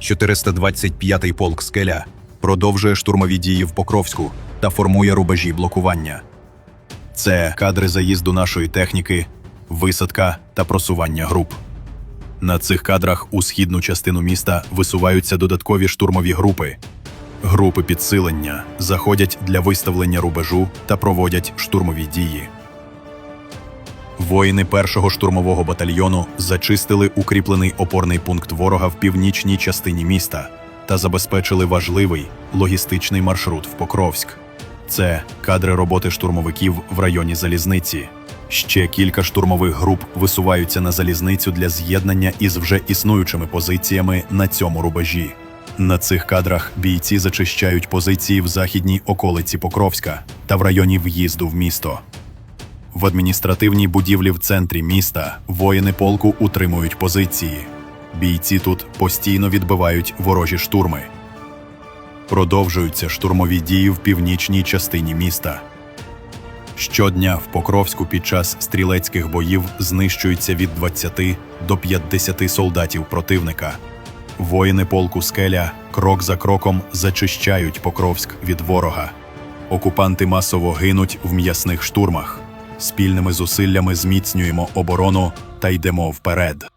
425-й полк Скеля продовжує штурмові дії в Покровську та формує рубежі блокування. Це кадри заїзду нашої техніки, висадка та просування груп. На цих кадрах у східну частину міста висуваються додаткові штурмові групи. Групи підсилення заходять для виставлення рубежу та проводять штурмові дії. Воїни першого штурмового батальйону зачистили укріплений опорний пункт ворога в північній частині міста та забезпечили важливий логістичний маршрут в Покровськ. Це кадри роботи штурмовиків в районі залізниці. Ще кілька штурмових груп висуваються на залізницю для з'єднання із вже існуючими позиціями на цьому рубежі. На цих кадрах бійці зачищають позиції в західній околиці Покровська та в районі в'їзду в місто. В адміністративній будівлі в центрі міста воїни полку утримують позиції. Бійці тут постійно відбивають ворожі штурми. Продовжуються штурмові дії в північній частині міста. Щодня в Покровську під час стрілецьких боїв знищується від 20 до 50 солдатів противника. Воїни полку Скеля крок за кроком зачищають Покровськ від ворога. Окупанти масово гинуть в м'ясних штурмах. Спільними зусиллями зміцнюємо оборону та йдемо вперед.